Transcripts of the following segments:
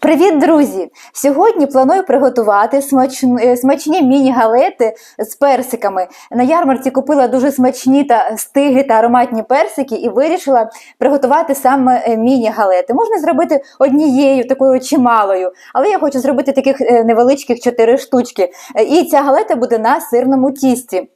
Привіт, друзі! Сьогодні планую приготувати смачн- е, смачні міні-галети з персиками. На ярмарці купила дуже смачні та стиглі та ароматні персики і вирішила приготувати саме е, міні-галети. Можна зробити однією такою чималою, але я хочу зробити таких е, невеличких чотири штучки. І ця галета буде на сирному тісті.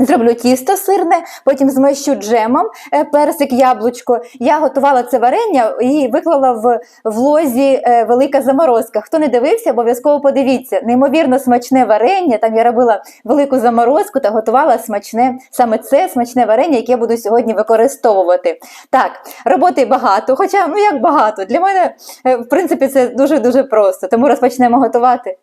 Зроблю тісто сирне, потім змащу джемом е, персик, яблучко. Я готувала це варення і виклала в, в лозі е, велика заморозка. Хто не дивився, обов'язково подивіться. Неймовірно смачне варення. Там я робила велику заморозку та готувала смачне саме це смачне варення, яке буду сьогодні використовувати. Так, роботи багато. Хоча, ну як багато, для мене, е, в принципі, це дуже дуже просто. Тому розпочнемо готувати.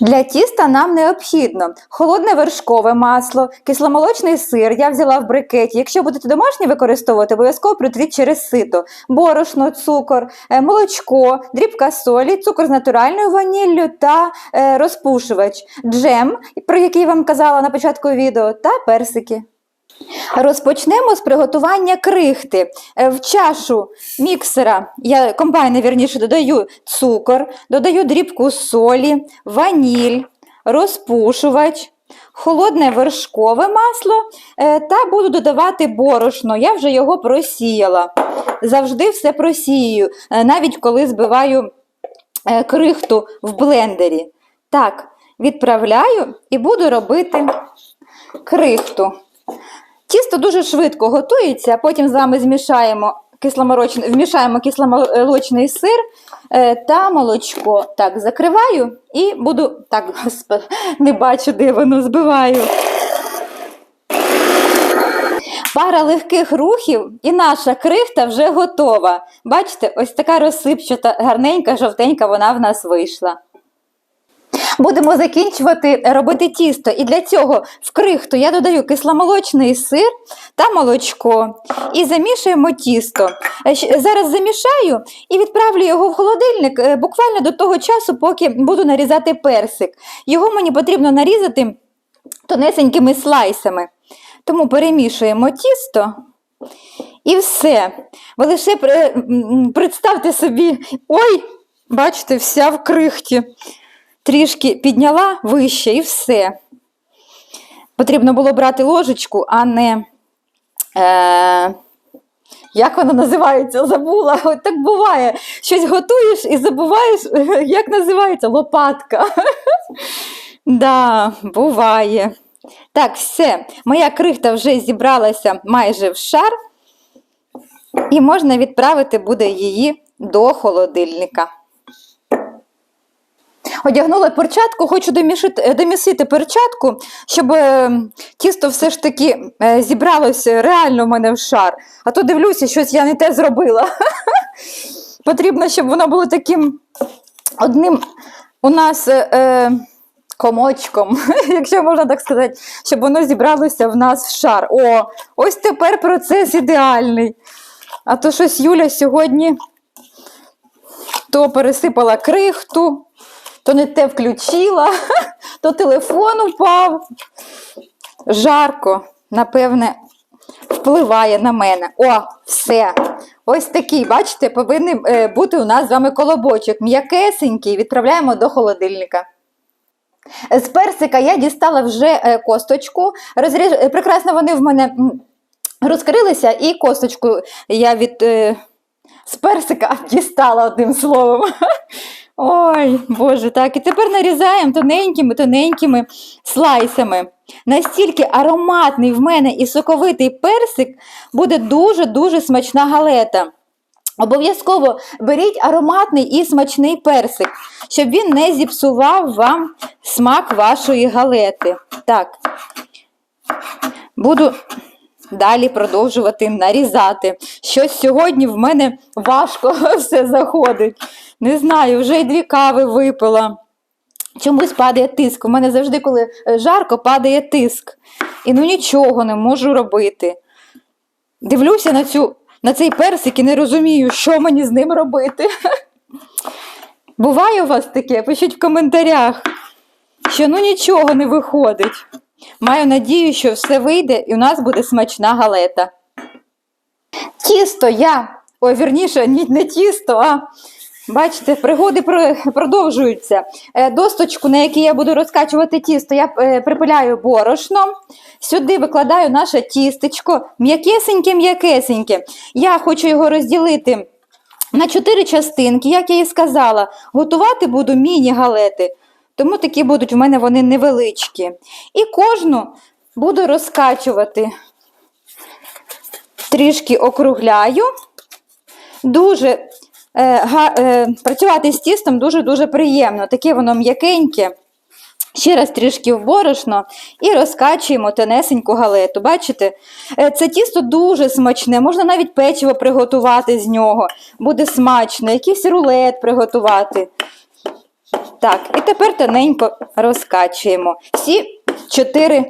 Для тіста нам необхідно холодне вершкове масло, кисломолочний сир. Я взяла в брикеті. Якщо будете домашнє використовувати, обов'язково притріть через сито, борошно, цукор, е, молочко, дрібка солі, цукор з натуральною ваніллю та е, розпушувач, джем, про який вам казала на початку відео, та персики. Розпочнемо з приготування крихти. Е, В чашу міксера, я комбайна вірніше додаю цукор, додаю дрібку солі, ваніль, розпушувач, холодне вершкове масло е, та буду додавати борошно. Я вже його просіяла. Завжди все просію, е, навіть коли збиваю крихту в блендері. Так, відправляю і буду робити крихту. Тісто дуже швидко готується, потім з вами змішаємо кисломолочний, вмішаємо кисломолочний сир е, та молочко. Так, закриваю і буду. Так, господи, не бачу, де воно збиваю. Пара легких рухів, і наша крихта вже готова. Бачите, ось така розсипчата, гарненька, жовтенька вона в нас вийшла. Будемо закінчувати робити тісто. І для цього в крихту я додаю кисломолочний сир та молочко. І замішуємо тісто. Е, Зараз замішаю і відправлю його в холодильник е, буквально до того часу, поки буду нарізати персик. Його мені потрібно нарізати тонесенькими слайсами. Тому перемішуємо тісто. І все. Ви лише представте собі, ой, бачите, вся в крихті трішки підняла вище і все. Потрібно було брати ложечку, а не. Е, як вона називається? Забула. От так буває. Щось готуєш і забуваєш, як називається лопатка. Да, буває. Так, все. Моя крихта вже зібралася майже в шар, і можна відправити буде її до холодильника. Одягнула перчатку, хочу домішити, е, домісити перчатку, щоб е, тісто все ж таки е, зібралося реально в мене в шар. А то дивлюся, щось я не те зробила. Потрібно, щоб воно було таким одним у нас е, комочком, якщо можна так сказати, щоб воно зібралося в нас в шар. О, ось тепер процес ідеальний. А то щось Юля сьогодні то пересипала крихту, то не те включила, то телефон упав. Жарко, напевне, впливає на мене. О, все. Ось такий, бачите, повинен бути у нас з вами колобочок. М'якесенький, відправляємо до холодильника. З персика я дістала вже е, косточку. Розріж... е, Прекрасно вони в мене розкрилися, і косточку я від е, з персика дістала одним словом. Ой, Боже, так. І тепер нарізаємо тоненькими, тоненькими слайсами. Настільки ароматний в мене і соковитий персик буде дуже-дуже смачна галета. Обов'язково беріть ароматний і смачний персик, щоб він не зіпсував вам смак вашої галети. Так, буду далі продовжувати нарізати. Щось сьогодні в мене важко все заходить. Не знаю, вже й дві кави випила. Чомусь падає тиск. У мене завжди, коли е, жарко, падає тиск. І ну нічого не можу робити. Дивлюся на цю на цей персик і не розумію, що мені з ним робити. Буває у вас таке? Пишіть в коментарях, що ну нічого не виходить. Маю надію, що все вийде і у нас буде смачна галета. Тісто я, ой, вірніше, ні, не тісто, а бачите, пригоди продовжуються. Е, Досточку, на якій я буду розкачувати тісто, я е, припиляю борошно. Сюди викладаю наше тістечко, м'якесеньке-м'якесеньке. Я хочу його розділити на чотири частинки, як я і сказала. Готувати буду міні-галети, тому такі будуть в мене вони невеличкі. І кожну буду розкачувати. Трішки округляю. Дуже е, га, е, працювати з тістом дуже-дуже приємно. Таке воно м'якеньке. Ще раз трішки в борошно і розкачуємо тонесеньку галету. Бачите? Е, Це тісто дуже смачне, можна навіть печиво приготувати з нього. Буде смачно, якийсь рулет приготувати. Так, і тепер тоненько розкачуємо всі чотири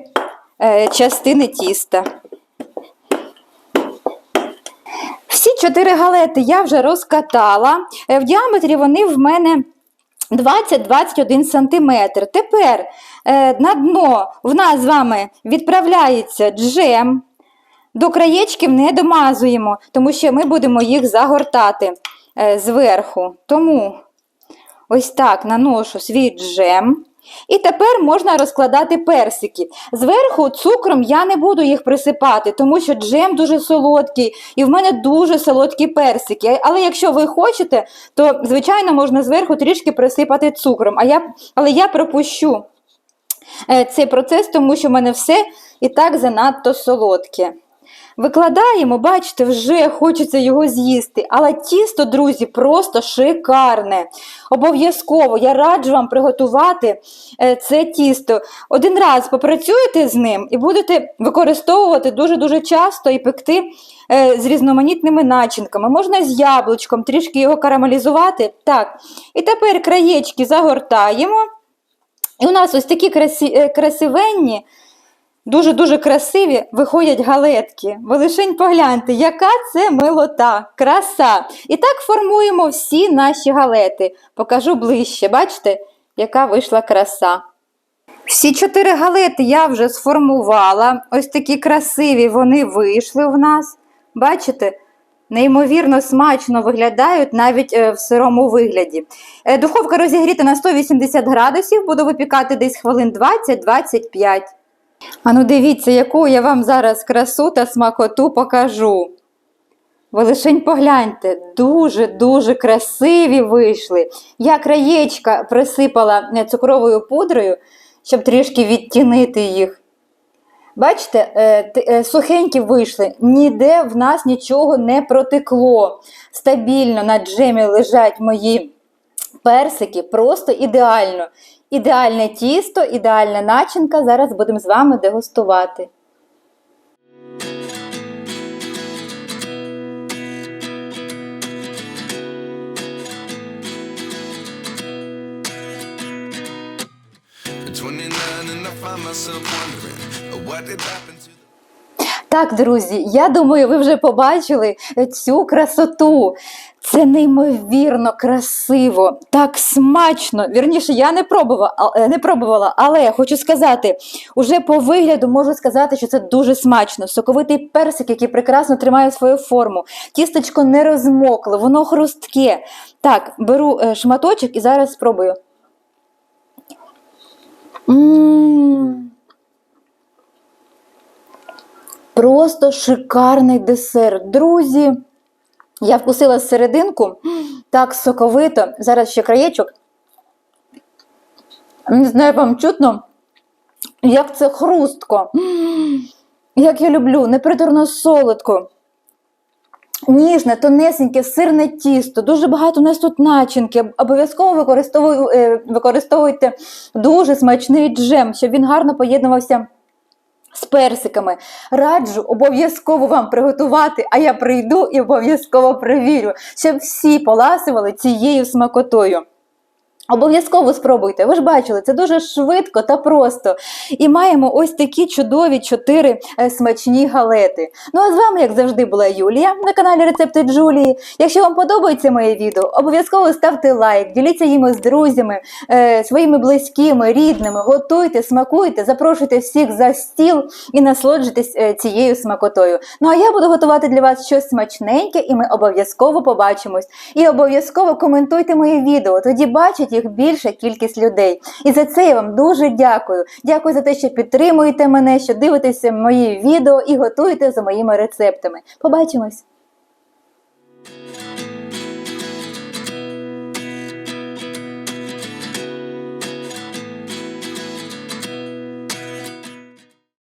е, частини тіста. Всі чотири галети я вже розкатала. Е, В діаметрі вони в мене 20-21 см. Тепер е, на дно в нас з вами відправляється джем. До краєчків не домазуємо, тому що ми будемо їх загортати е, зверху. Тому ось так наношу свій джем. І тепер можна розкладати персики. Зверху цукром я не буду їх присипати, тому що джем дуже солодкий, і в мене дуже солодкі персики. Але якщо ви хочете, то звичайно можна зверху трішки присипати цукром. А я, але я пропущу е, цей процес, тому що в мене все і так занадто солодке. Викладаємо, бачите, вже хочеться його з'їсти. Але тісто, друзі, просто шикарне. Обов'язково я раджу вам приготувати е, це тісто. Один раз попрацюєте з ним і будете використовувати дуже-дуже часто і пекти е, з різноманітними начинками. Можна з яблучком, трішки його карамелізувати. Так. І тепер краєчки загортаємо. І у нас ось такі е, красивенні. Дуже-дуже красиві виходять галетки. Ви лишень погляньте, яка це милота, краса. І так формуємо всі наші галети. Покажу ближче, бачите, яка вийшла краса. Всі чотири галети я вже сформувала. Ось такі красиві вони вийшли в нас. Бачите? Неймовірно смачно виглядають навіть е, в сирому вигляді. Е, Духовка розігріта на 180 градусів, буду випікати десь хвилин 20-25. А ну дивіться, яку я вам зараз красу та смакоту покажу. Ви лишень погляньте, дуже-дуже красиві вийшли. Я краєчка присипала е, цукровою пудрою, щоб трішки відтінити їх. Бачите, е, е, сухенькі вийшли, ніде в нас нічого не протекло. Стабільно на джемі лежать мої персики, просто ідеально. Ідеальне тісто, ідеальна начинка. Зараз будемо з вами дегустувати. Uh, what did happen to Так, друзі, я думаю, ви вже побачили цю красоту. Це неймовірно красиво, так смачно. Вірніше, я не пробувала, е, не пробувала, але хочу сказати, уже по вигляду можу сказати, що це дуже смачно. Соковитий персик, який прекрасно тримає свою форму. Тістечко не розмокло, воно хрустке. Так, беру е, шматочок і зараз спробую. М. Просто шикарний десерт. Друзі, я вкусила серединку, так соковито. Зараз ще краєчок. Не знаю, вам чутно, як це хрустко. Як я люблю, неприторно солодко. Ніжне, тонесеньке, сирне тісто, дуже багато у нас тут начинки. Обов'язково е, використовуйте дуже смачний джем, щоб він гарно поєднувався з персиками. Раджу обов'язково вам приготувати, а я прийду і обов'язково перевірю, щоб всі поласували цією смакотою. Обов'язково спробуйте. Ви ж бачили, це дуже швидко та просто. І маємо ось такі чудові чотири е, смачні галети. Ну а з вами, як завжди, була Юлія на каналі Рецепти Джулії. Якщо вам подобається моє відео, обов'язково ставте лайк, діліться їми з друзями, е, своїми близькими, рідними, готуйте, смакуйте, запрошуйте всіх за стіл і насолоджуйтесь е, цією смакотою. Ну а я буду готувати для вас щось смачненьке, і ми обов'язково побачимось. І обов'язково коментуйте моє відео, тоді бачить їх більша кількість людей. І за це я вам дуже дякую. Дякую за те, що підтримуєте мене, що дивитеся мої відео і готуєте за моїми рецептами. Побачимось!